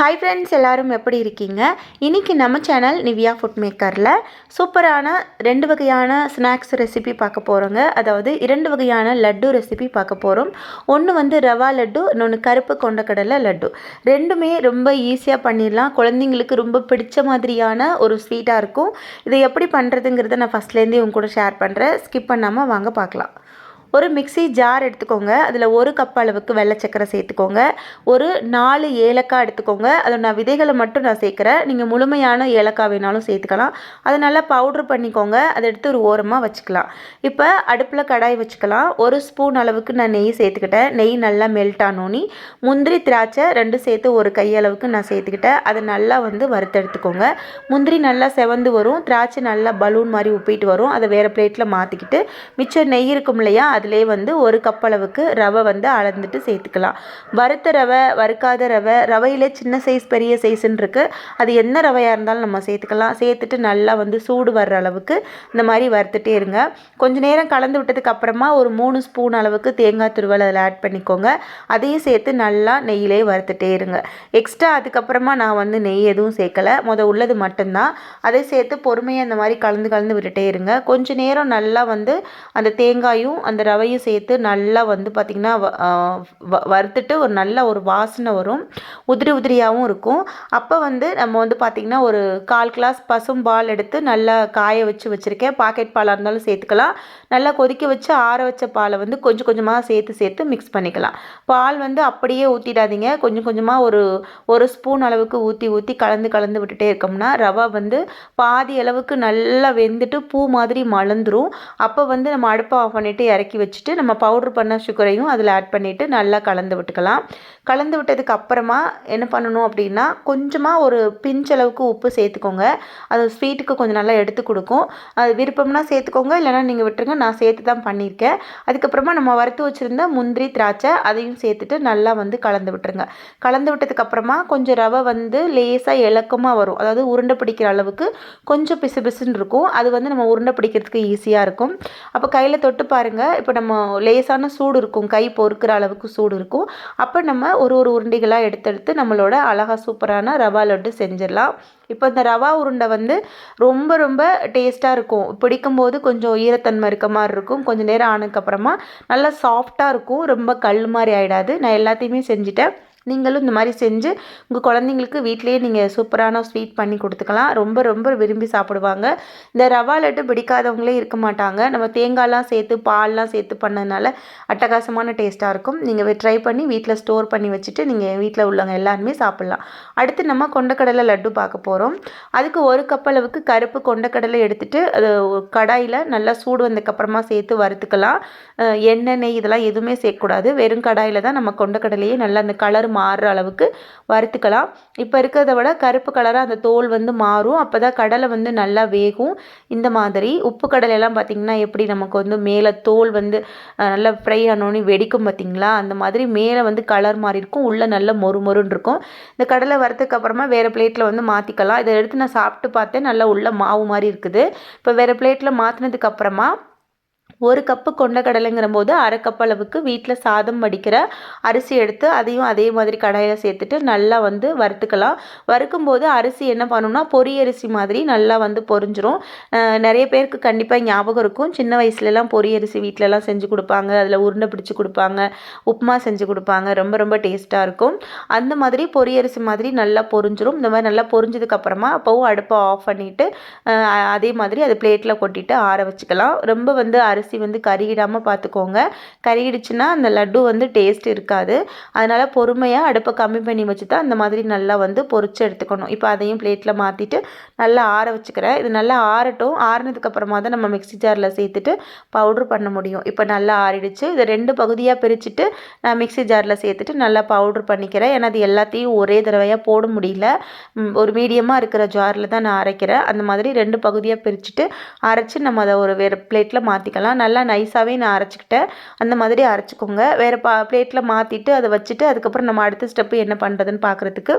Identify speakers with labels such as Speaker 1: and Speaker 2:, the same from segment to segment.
Speaker 1: Hi friends எல்லாரும் எப்படி இருக்கீங்க? இன்றைக்கி நம்ம சேனல் நிவியா ஃபுட் மேக்கரில் சூப்பரான ரெண்டு வகையான ஸ்நாக்ஸ் ரெசிபி பார்க்க போகிறோங்க அதாவது இரண்டு வகையான லட்டு ரெசிபி பார்க்க போகிறோம் ஒன்று வந்து ரவா லட்டு இன்னொன்று கருப்பு கொண்டக்கடலை லட்டு. ரெண்டுமே ரொம்ப ஈஸியாக பண்ணிடலாம். குழந்தைங்களுக்கு ரொம்ப பிடிச்ச மாதிரியான ஒரு ஸ்வீட்டாக இருக்கும். இதை எப்படி பண்ணுறதுங்கிறத நான் ஃபஸ்ட்லேருந்தே உங்க கூட ஷேர் பண்ணுறேன் ஸ்கிப் பண்ணாமல் வாங்க பார்க்கலாம். ஒரு மிக்ஸி ஜார் எடுத்துக்கோங்க. அதில் ஒரு கப் அளவுக்கு வெள்ளை சக்கரை சேர்த்துக்கோங்க. ஒரு நாலு ஏலக்காய் எடுத்துக்கோங்க. அதை நான் விதைகளை மட்டும் நான் சேர்க்குறேன். நீங்கள் முழுமையான ஏலக்காய் வேணாலும் சேர்த்துக்கலாம். அதை நல்லா பவுட்ரு பண்ணிக்கோங்க. அதை எடுத்து ஒரு ஓரமாக வச்சுக்கலாம். இப்போ அடுப்பில் கடாய் வச்சுக்கலாம். ஒரு ஸ்பூன் அளவுக்கு நான் நெய் சேர்த்துக்கிட்டேன். நெய் நல்லா மெல்ட் ஆனோனி முந்திரி திராட்சை ரெண்டு சேர்த்து ஒரு கையளவுக்கு நான் சேர்த்துக்கிட்டேன். அதை நல்லா வந்து வறுத்தெடுத்துக்கோங்க முந்திரி நல்லா செவந்து வரும். திராட்சை நல்லா பலூன் மாதிரி உப்பிட்டு வரும். அதை வேறு பிளேட்டில் மாற்றிக்கிட்டு மிச்சம் நெய் இருக்கும் இல்லையா அதிலே வந்து ஒரு கப் அளவுக்கு ரவை வந்து அளந்துட்டு சேர்த்துக்கலாம். வறுத்த ரவை வறுக்காத ரவை ரவையிலே சின்ன சைஸ் பெரிய சைஸ்ன்னு இருக்குது அது என்ன ரவையாக இருந்தாலும் நம்ம சேர்த்துக்கலாம். சேர்த்துட்டு நல்லா வந்து சூடு வர்ற அளவுக்கு இந்த மாதிரி வறுத்துட்டே இருங்க. கொஞ்ச நேரம் கலந்து விட்டதுக்கு அப்புறமா ஒரு மூணு ஸ்பூன் அளவுக்கு தேங்காய் துருவல் அதில் ஆட் பண்ணிக்கோங்க. அதையும் சேர்த்து நல்லா நெய்யிலே வறுத்துட்டே இருங்க. எக்ஸ்ட்ரா அதுக்கப்புறமா நான் வந்து நெய் எதுவும் சேர்க்கலை. முத உள்ளது மட்டும்தான். அதை சேர்த்து பொறுமையாக இந்த மாதிரி கலந்து கலந்து விட்டுட்டே இருங்க. கொஞ்ச நேரம் நல்லா வந்து அந்த தேங்காயும் அந்த ரவையும் சேர்த்து நல்லா வந்து பார்த்திங்கன்னா வறுத்துட்டு ஒரு நல்ல ஒரு வாசனை வரும். உதிரி உதிரியாகவும் இருக்கும். அப்போ வந்து நம்ம வந்து பார்த்திங்கன்னா ஒரு கால் கிளாஸ் பசும் பால் எடுத்து நல்லா காய வச்சு வச்சுருக்கேன். பாக்கெட் பாலாக இருந்தாலும் சேர்த்துக்கலாம். நல்லா கொதிக்க வச்சு ஆற வச்ச பாலை வந்து கொஞ்சம் கொஞ்சமாக சேர்த்து சேர்த்து மிக்ஸ் பண்ணிக்கலாம். பால் வந்து அப்படியே ஊற்றிடாதீங்க கொஞ்சம் கொஞ்சமாக ஒரு ஒரு ஸ்பூன் அளவுக்கு ஊற்றி ஊற்றி கலந்து கலந்து விட்டுட்டே இருக்கோம்னா ரவை வந்து பாதி அளவுக்கு நல்லா வெந்துட்டு பூ மாதிரி மலர்ந்துடும் அப்போ வந்து நம்ம அடுப்பை ஆஃப் பண்ணிவிட்டு இறக்கி வச்சுட்டு நம்ம பவுட்ரு பண்ண சுகரையும் அதில் ஆட் பண்ணிவிட்டு நல்லா கலந்து விட்டுக்கலாம். கலந்து விட்டதுக்கு அப்புறமா என்ன பண்ணணும் அப்படின்னா கொஞ்சமாக ஒரு பிஞ்ச் அளவுக்கு உப்பு சேர்த்துக்கோங்க. அது ஸ்வீட்டுக்கு கொஞ்சம் நல்லா எடுத்து கொடுக்கும். அது விருப்பம்னா சேர்த்துக்கோங்க இல்லைனா நீங்கள் விட்டுருங்க நான் சேர்த்து தான் பண்ணியிருக்கேன். அதுக்கப்புறமா நம்ம வறுத்து வச்சுருந்த முந்திரி திராட்சை அதையும் சேர்த்துட்டு நல்லா வந்து கலந்து விட்டுருங்க. கலந்து விட்டதுக்கப்புறமா கொஞ்சம் ரவை வந்து லேசாக இலக்கமாக வரும். அதாவது உருண்டை பிடிக்கிற அளவுக்கு கொஞ்சம் பிசு பிசுன்னு இருக்கும். அது வந்து நம்ம உருண்டை பிடிக்கிறதுக்கு ஈஸியாக இருக்கும். அப்போ கையில் தொட்டு பாருங்கள் இப்போ நம்ம லேசான சூடு இருக்கும் கை பொறுக்கிற அளவுக்கு சூடு இருக்கும். அப்போ நம்ம ஒரு ஒரு உருண்டைகளாக எடுத்தெடுத்து நம்மளோட அழகாக சூப்பரான ரவா லட்டு செஞ்சிடலாம். இப்போ இந்த ரவா உருண்டை வந்து ரொம்ப ரொம்ப டேஸ்ட்டாக இருக்கும். பிடிக்கும்போது கொஞ்சம் ஈரத்தன்மை இருக்க மாதிரி இருக்கும். கொஞ்சம் நேரம் ஆனதுக்கப்புறமா நல்லா சாஃப்டாக இருக்கும். ரொம்ப கல் மாதிரி ஆகிடாது நான் எல்லாத்தையுமே செஞ்சுட்டேன். நீங்களும் இந்த மாதிரி செஞ்சு உங்கள் குழந்தைங்களுக்கு வீட்லேயே நீங்கள் சூப்பரான ஸ்வீட் பண்ணி கொடுத்துக்கலாம். ரொம்ப ரொம்ப விரும்பி சாப்பிடுவாங்க. இந்த ரவா லட்டு பிடிக்காதவங்களே இருக்க மாட்டாங்க. நம்ம தேங்காய்லாம் சேர்த்து பால்லாம் சேர்த்து பண்ணதுனால அட்டகாசமான டேஸ்ட்டாக இருக்கும். நீங்கள் ட்ரை பண்ணி வீட்டில் ஸ்டோர் பண்ணி வச்சுட்டு நீங்கள் வீட்டில் உள்ளவங்க எல்லாருமே சாப்பிட்லாம். அடுத்து நம்ம கொண்டக்கடலை லட்டு பார்க்க போகிறோம் அதுக்கு ஒரு கப் அளவுக்கு கருப்பு கொண்டக்கடலை எடுத்துகிட்டு அது கடாயில் நல்லா சூடு வந்ததுக்கப்புறமா சேர்த்து வறுத்துக்கலாம். எண்ணெய் நெய் இதெல்லாம் எதுவுமே சேர்க்கக்கூடாது. வெறும் கடாயில் தான் நம்ம கொண்டக்கடலையே நல்லா அந்த கலர் மாறுற அளவுக்கு வறுத்துக்கலாம். இப்போ இருக்கிறத விட கருப்பு கலராக அந்த தோல் வந்து மாறும். அப்போ தான் கடலை வந்து நல்லா வேகும். இந்த மாதிரி உப்பு கடலையெல்லாம் பார்த்திங்கன்னா எப்படி நமக்கு வந்து மேலே தோல் வந்து நல்லா ஃப்ரை ஆனோன்னு வெடிக்கும் பார்த்திங்களா அந்த மாதிரி மேலே வந்து கலர் மாறி இருக்கும். உள்ளே நல்ல மொறு மொறுன்னு இருக்கும். இந்த கடலை வறுத்ததுக்கு அப்புறமா வேறு பிளேட்டில் வந்து மாற்றிக்கலாம் இதை எடுத்து நான் சாப்பிட்டு பார்த்தேன். நல்லா உள்ள மாவு மாதிரி இருக்குது. இப்போ வேறு பிளேட்டில் மாற்றினதுக்கப்புறமா ஒரு கப்பு கொண்டக்கடலைங்கிற போது அரை கப் அளவுக்கு வீட்டில் சாதம் வடிக்கிற அரிசி எடுத்து அதையும் அதே மாதிரி கடாயில் சேர்த்துட்டு நல்லா வந்து வறுத்துக்கலாம். வறுக்கும் போது அரிசி என்ன பண்ணணும்னா பொரியரிசி மாதிரி நல்லா வந்து பொரிஞ்சிரும் நிறைய பேருக்கு கண்டிப்பாக ஞாபகம் இருக்கும். சின்ன வயசுலலாம் பொரியரிசி வீட்டிலலாம் செஞ்சு கொடுப்பாங்க. அதில் உருண்டை பிடிச்சி கொடுப்பாங்க. உப்புமா செஞ்சு கொடுப்பாங்க. ரொம்ப ரொம்ப டேஸ்ட்டாக இருக்கும். அந்த மாதிரி பொரியரிசி மாதிரி நல்லா பொரிஞ்சிரும் இந்த மாதிரி நல்லா பொரிஞ்சதுக்கப்புறமா அப்போவும் அடுப்பை ஆஃப் பண்ணிவிட்டு அதே மாதிரி அது பிளேட்டில் கொட்டிட்டு ஆற வச்சுக்கலாம். ரொம்ப வந்து அரிசி அரிசி வந்து கருகிடாமல் பார்த்துக்கோங்க கருகிடுச்சுன்னா அந்த லட்டு வந்து டேஸ்ட் இருக்காது. அதனால் பொறுமையாக அடுப்பை கம்மி பண்ணி வச்சு தான் அந்த மாதிரி நல்லா வந்து பொறிச்சு எடுத்துக்கணும். இப்போ அதையும் பிளேட்டில் மாற்றிட்டு நல்லா ஆற வச்சுக்கிறேன். இது நல்லா ஆறட்டும். ஆறினதுக்கப்புறமா தான் நம்ம மிக்சி ஜாரில் சேர்த்துட்டு பவுட்ரு பண்ண முடியும். இப்போ நல்லா ஆறிடுச்சு. இதை ரெண்டு பகுதியாக பிரிச்சுட்டு நான் மிக்சி ஜாரில் சேர்த்துட்டு நல்லா பவுட்ரு பண்ணிக்கிறேன். ஏன்னா அது எல்லாத்தையும் ஒரே தடவையாக போட முடியல. ஒரு மீடியமாக இருக்கிற ஜாரில் தான் நான் அரைக்கிறேன். அந்த மாதிரி ரெண்டு பகுதியாக பிரிச்சுட்டு அரைச்சி நம்ம அதை ஒரு வேறு பிளேட்டில் மாற்றிக்கலாம் நல்லா நைஸாகவே நான் அரைச்சிக்கிட்டேன். அந்த மாதிரி அரைச்சிக்கோங்க. வேறு பா பிளேட்டில் மாற்றிட்டு அதை வச்சுட்டு அதுக்கப்புறம் நம்ம அடுத்த ஸ்டெப்பு என்ன பண்ணுறதுன்னு பார்க்குறதுக்கு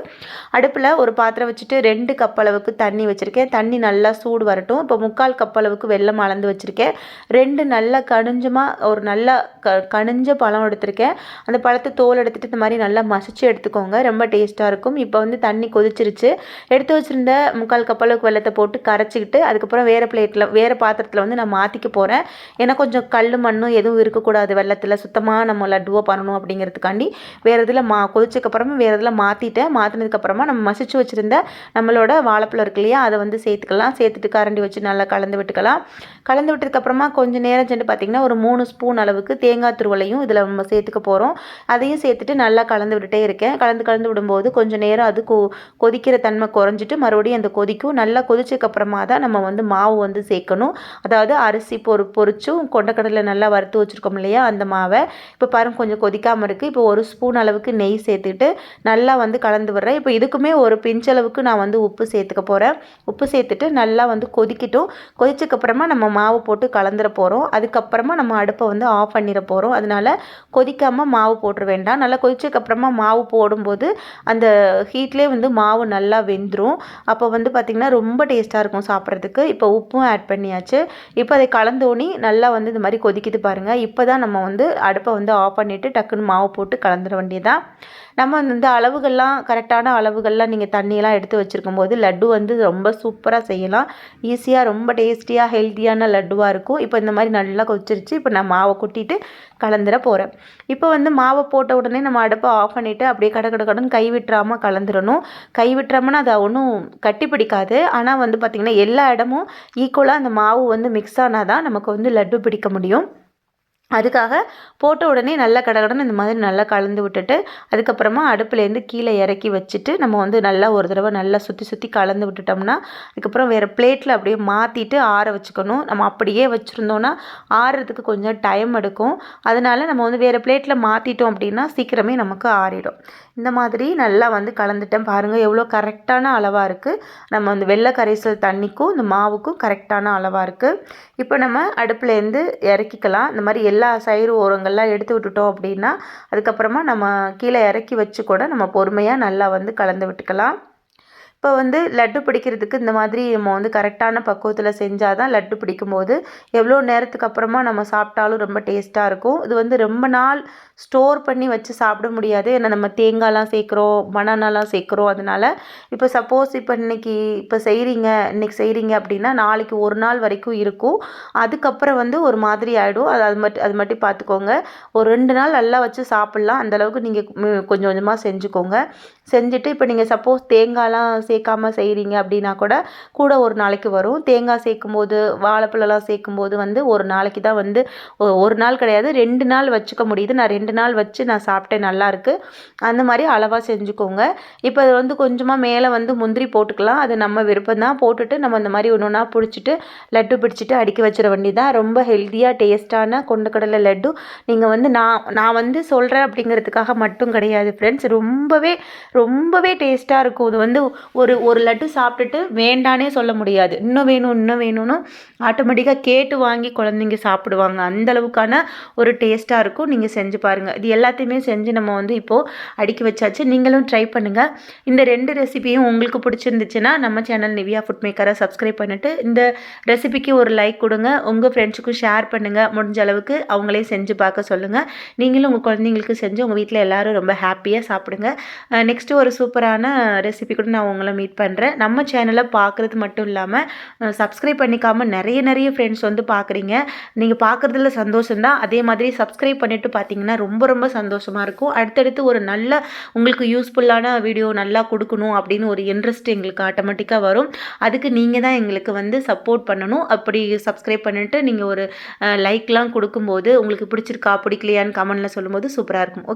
Speaker 1: அடுப்பில் ஒரு பாத்திரம் வச்சுட்டு ரெண்டு கப் அளவுக்கு தண்ணி வச்சுருக்கேன். தண்ணி நல்லா சூடு வரட்டும். இப்போ முக்கால் கப் அளவுக்கு வெள்ளம் அளந்து வச்சுருக்கேன். ரெண்டு நல்லா கணிஞ்சமாக ஒரு நல்லா க கணிஞ்ச பழம் எடுத்திருக்கேன். அந்த பழத்தை தோல் எடுத்துகிட்டு இந்த மாதிரி நல்லா மசிச்சு எடுத்துக்கோங்க. ரொம்ப டேஸ்ட்டாக இருக்கும். இப்போ வந்து தண்ணி கொதிச்சிருச்சு. எடுத்து வச்சுருந்த முக்கால் கப் அளவுக்கு வெள்ளத்தை போட்டு கரைச்சிக்கிட்டு அதுக்கப்புறம் வேறு பிளேட்டில் வேறு பாத்திரத்தில் வந்து நான் மாற்றிக்க போகிறேன் ஏன்னா கொஞ்சம் கல் மண்ணும் எதுவும் இருக்கக்கூடாது. வெள்ளத்தில் சுத்தமாக நம்ம லட்டுவாக பண்ணணும் அப்படிங்கிறதுக்காண்டி வேறு இதில் மா கொதிச்சக்கப்புறமா வேறு இதில் மாற்றிட்டேன் மாற்றினதுக்கப்புறமா நம்ம மசிச்சு வச்சுருந்த நம்மளோட வாழைப்பழம் இருக்கு இல்லையா அதை வந்து சேர்த்துக்கலாம். சேர்த்துட்டு கரண்டி வச்சு நல்லா கலந்து விட்டுக்கலாம். கலந்து விட்டதுக்கப்புறமா கொஞ்சம் நேரம் சென்று பார்த்திங்கன்னா ஒரு மூணு ஸ்பூன் அளவுக்கு தேங்காய் துருவலையும் இதில் நம்ம சேர்த்துக்க போகிறோம் அதையும் சேர்த்துட்டு நல்லா கலந்து விட்டுட்டே இருக்கேன். கலந்து கலந்து விடும்போது கொஞ்சம் நேரம் அது கொ கொதிக்கிற தன்மை குறைஞ்சிட்டு மறுபடியும் அந்த கொதிக்கும். நல்லா கொதிச்சதுக்கப்புறமா தான் நம்ம வந்து மாவு வந்து சேர்க்கணும். அதாவது அரிசி பொறு பொறிச்சும் கொண்டக்கடலை நல்லா வறுத்து வச்சுருக்கோம் இல்லையா? அந்த மாவை. இப்போ பாருங்கள் கொஞ்சம் கொதிக்காமல் இருக்குது இப்போ ஒரு ஸ்பூன் அளவுக்கு நெய் சேர்த்துட்டு நல்லா வந்து கலந்து விடுறேன். இப்போ இதுக்குமே ஒரு பிஞ்சளவுக்கு நான் வந்து உப்பு சேர்த்துக்க போகிறேன் உப்பு சேர்த்துட்டு நல்லா வந்து கொதிக்கட்டும். கொதிச்சக்கப்புறமா நம்ம மாவு போட்டு கலந்துட போகிறோம் அதுக்கப்புறமா நம்ம அடுப்பை வந்து ஆஃப் பண்ணிட போகிறோம் அதனால் கொதிக்காமல் மாவு போட்டுற வேண்டாம். நல்லா கொதிச்சக்கப்புறமா மாவு போடும்போது அந்த ஹீட்லேயே வந்து மாவு நல்லா வெந்துடும் அப்போ வந்து பார்த்திங்கன்னா ரொம்ப டேஸ்ட்டாக இருக்கும் சாப்பிட்றதுக்கு. இப்போ உப்பும் ஆட் பண்ணியாச்சு. இப்போ அதை கலந்தோனி நல்லா வந்து இந்த மாதிரி கொதிக்குது பாருங்கள் இப்போ தான் நம்ம வந்து அடுப்பை வந்து ஆஃப் பண்ணிவிட்டு டக்குன்னு மாவு போட்டு கலந்துட வேண்டியதான் நம்ம இந்த அளவுகள்லாம் கரெக்டான அளவுகள்லாம் நீங்கள் தண்ணியெல்லாம் எடுத்து வச்சுருக்கும் போது லட்டு வந்து ரொம்ப சூப்பராக செய்யலாம். ஈஸியாக ரொம்ப டேஸ்டியாக ஹெல்த்தியான லட்டுவாக இருக்கும். இப்போ இந்த மாதிரி நல்லா கொதிச்சிருச்சு. இப்போ நான் மாவை கொட்டிட்டு கலந்துட போகிறேன் இப்போ வந்து மாவை போட்ட உடனே நம்ம அடுப்பை ஆஃப் பண்ணிவிட்டு அப்படியே கடை கடை கடன் கை விட்டுறாமல் கலந்துடணும் கை விட்டுறோம்னா அதை ஒன்றும் கட்டி பிடிக்காது. ஆனால் வந்து பார்த்திங்கன்னா எல்லா இடமும் ஈக்குவலாக அந்த மாவு வந்து மிக்ஸ் ஆனால் தான் நமக்கு வந்து லட்டு பிடிக்க முடியும். அதுக்காக போட்ட உடனே நல்லா கடகடன்னு இந்த மாதிரி நல்லா கலந்து விட்டுட்டு அதுக்கப்புறமா அடுப்புலேருந்து கீழே இறக்கி வச்சுட்டு நம்ம வந்து நல்லா ஒரு தடவை நல்லா சுற்றி சுற்றி கலந்து விட்டுட்டோம்னா அதுக்கப்புறம் வேறு பிளேட்டில் அப்படியே மாற்றிட்டு ஆற வச்சுக்கணும். நம்ம அப்படியே வச்சுருந்தோன்னா ஆறுறதுக்கு கொஞ்சம் டைம் எடுக்கும். அதனால் நம்ம வந்து வேறு பிளேட்டில் மாற்றிட்டோம் அப்படின்னா சீக்கிரமே நமக்கு ஆறிடும். இந்த மாதிரி நல்லா வந்து கலந்துட்டேன் பாருங்கள் எவ்வளோ கரெக்டான அளவாக இருக்குது நம்ம வந்து வெள்ளை கரைசல் தண்ணிக்கும் இந்த மாவுக்கும் கரெக்டான அளவாக இருக்குது இப்போ நம்ம அடுப்புலேருந்து இறக்கிக்கலாம். இந்த மாதிரி எல்லா சைடு ஓரங்கள்லாம் எடுத்து விட்டுட்டோம் அப்படின்னா அதுக்கப்புறமா நம்ம கீழே இறக்கி வச்சு கூட நம்ம பொறுமையாக நல்லா வந்து கலந்து விட்டுக்கலாம். இப்போ வந்து லட்டு பிடிக்கிறதுக்கு இந்த மாதிரி நம்ம வந்து கரெக்டான பக்குவத்தில் செஞ்சால் தான் லட்டு பிடிக்கும்போது எவ்வளோ நேரத்துக்கு அப்புறமா நம்ம சாப்பிட்டாலும் ரொம்ப டேஸ்ட்டாக இருக்கும். இது வந்து ரொம்ப நாள் ஸ்டோர் பண்ணி வச்சு சாப்பிட முடியாது. ஏன்னா நம்ம தேங்காய்லாம் சேர்க்குறோம் பனானாலாம் சேர்க்குறோம். அதனால் இப்போ சப்போஸ் இப்போ இன்றைக்கி இப்போ செய்கிறீங்க இன்றைக்கி செய்கிறீங்க அப்படின்னா நாளைக்கு ஒரு நாள் வரைக்கும் இருக்கும். அதுக்கப்புறம் வந்து ஒரு மாதிரி ஆகிடும் அது அது மட்டும் அது மட்டும் பார்த்துக்கோங்க. ஒரு ரெண்டு நாள் நல்லா வச்சு சாப்பிட்லாம். அந்தளவுக்கு நீங்கள் கொஞ்சம் கொஞ்சமாக செஞ்சுக்கோங்க. செஞ்சுட்டு இப்போ நீங்கள் சப்போஸ் தேங்காய்லாம் சேர்க்காம செய்கிறீங்க அப்படின்னா கூட கூட ஒரு நாளைக்கு வரும். தேங்காய் சேர்க்கும்போது வாழைப்பழம்லாம் சேர்க்கும்போது வந்து ஒரு நாளைக்கு தான் வந்து ஒரு நாள் கிடையாது. ரெண்டு நாள் வச்சுக்க முடியுது. நான் ரெண்டு நாள் வச்சு நான் சாப்பிட்டேன். நல்லாயிருக்கு அந்த மாதிரி அளவாக செஞ்சுக்கோங்க. இப்போ அது வந்து கொஞ்சமாக மேலே வந்து முந்திரி போட்டுக்கலாம். அது நம்ம விருப்பம் தான். போட்டுட்டு நம்ம இந்த மாதிரி ஒன்று ஒன்றா பிடிச்சிட்டு லட்டு பிடிச்சிட்டு அடுக்கி வச்சிட வேண்டியதான் ரொம்ப ஹெல்த்தியாக டேஸ்ட்டான கொண்டக்கடலை லட்டு நீங்கள் வந்து நான் நான் வந்து சொல்கிறேன் அப்படிங்கிறதுக்காக மட்டும் கிடையாது ஃப்ரெண்ட்ஸ். ரொம்பவே ரொம்பவே டேஸ்ட்டாக இருக்கும். இது வந்து ஒரு ஒரு லட்டு சாப்பிட்டுட்டு வேண்டானே சொல்ல முடியாது. இன்னும் வேணும் இன்னும் வேணும்னு ஆட்டோமேட்டிக்காக கேட்டு வாங்கி குழந்தைங்க சாப்பிடுவாங்க. அந்தளவுக்கான ஒரு டேஸ்ட்டாக இருக்கும். நீங்கள் செஞ்சு பாருங்கள் இது எல்லாத்தையுமே செஞ்சு நம்ம வந்து இப்போது அடுக்கி வச்சாச்சு. நீங்களும் ட்ரை பண்ணுங்கள் இந்த ரெண்டு ரெசிபியும் உங்களுக்கு பிடிச்சிருந்துச்சுன்னா நம்ம சேனல் நிவியா ஃபுட் மேக்கரை சப்ஸ்கிரைப் பண்ணிவிட்டு இந்த ரெசிபிக்கு ஒரு லைக் கொடுங்க. உங்கள் ஃப்ரெண்ட்ஸுக்கும் ஷேர் பண்ணுங்கள் முடிஞ்ச அளவுக்கு அவங்களே செஞ்சு பார்க்க சொல்லுங்கள் நீங்களும் உங்கள் குழந்தைங்களுக்கு செஞ்சு உங்கள் வீட்டில் எல்லோரும் ரொம்ப ஹாப்பியாக சாப்பிடுங்க. நெக்ஸ்ட்டு ஒரு சூப்பரான ரெசிபி கூட நான் உங்களை மீட் பண்ணுறேன் நம்ம சேனலை பார்க்குறது மட்டும் இல்லாமல் சப்ஸ்கிரைப் பண்ணிக்காமல் நிறைய நிறைய ஃப்ரெண்ட்ஸ் வந்து பார்க்குறீங்க. நீங்கள் பார்க்குறதுல சந்தோஷம்தான். அதே மாதிரி சப்ஸ்கிரைப் பண்ணிவிட்டு பார்த்தீங்கன்னா ரொம்ப ரொம்ப சந்தோஷமாக இருக்கும். அடுத்தடுத்து ஒரு நல்ல உங்களுக்கு யூஸ்ஃபுல்லான வீடியோ நல்லா கொடுக்கணும் அப்படின்னு ஒரு இன்ட்ரெஸ்ட் எங்களுக்கு ஆட்டோமேட்டிக்காக வரும். அதுக்கு நீங்கள் தான் எங்களுக்கு வந்து சப்போர்ட் பண்ணணும். அப்படி சப்ஸ்கிரைப் பண்ணிவிட்டு நீங்கள் ஒரு லைக்லாம் கொடுக்கும்போது உங்களுக்கு பிடிச்சிருக்கா பிடிக்கலையான்னு கமெண்டில் சொல்லும்போது சூப்பராக இருக்கும்.